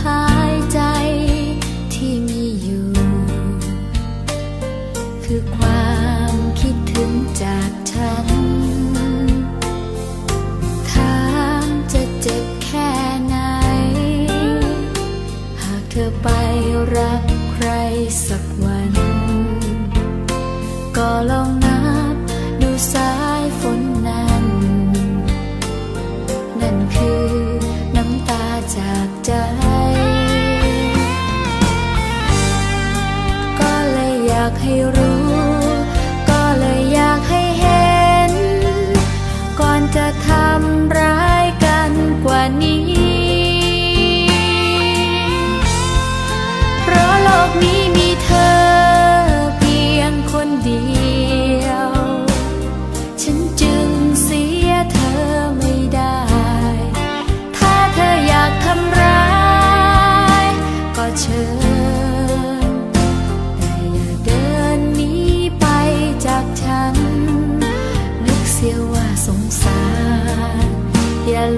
หายใจที่มีอยู่ คือความคิดถึงจากฉันถามจะเจ็บแค่ไหน หากเธอไปรักใครสักวัน ก็ลองากให้รู้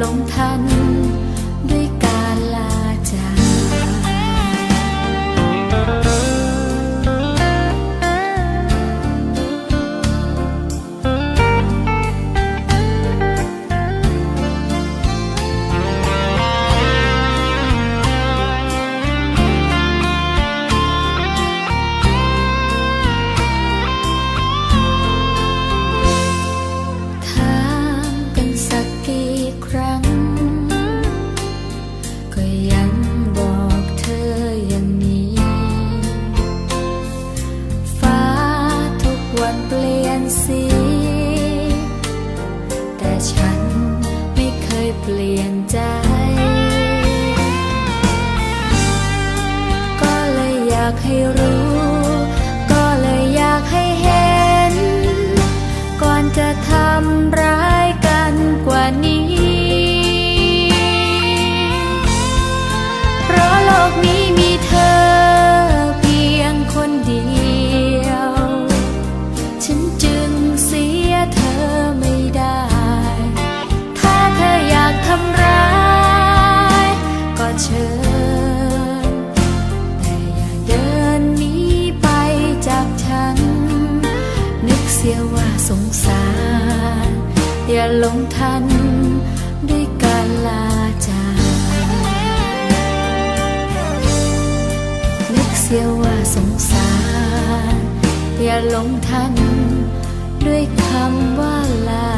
ลงทัน สีแต่ฉันไม่เคยเปลี่ยนใจก็เลยอยากให้รู้ ก็เลยอยากให้เห็น ก่อนจะทำร้ายกันกว่านี้ หลงทันด้วยการลาจากนึกเสียว่าสงสาร อย่าลงทันด้วยคำว่าลา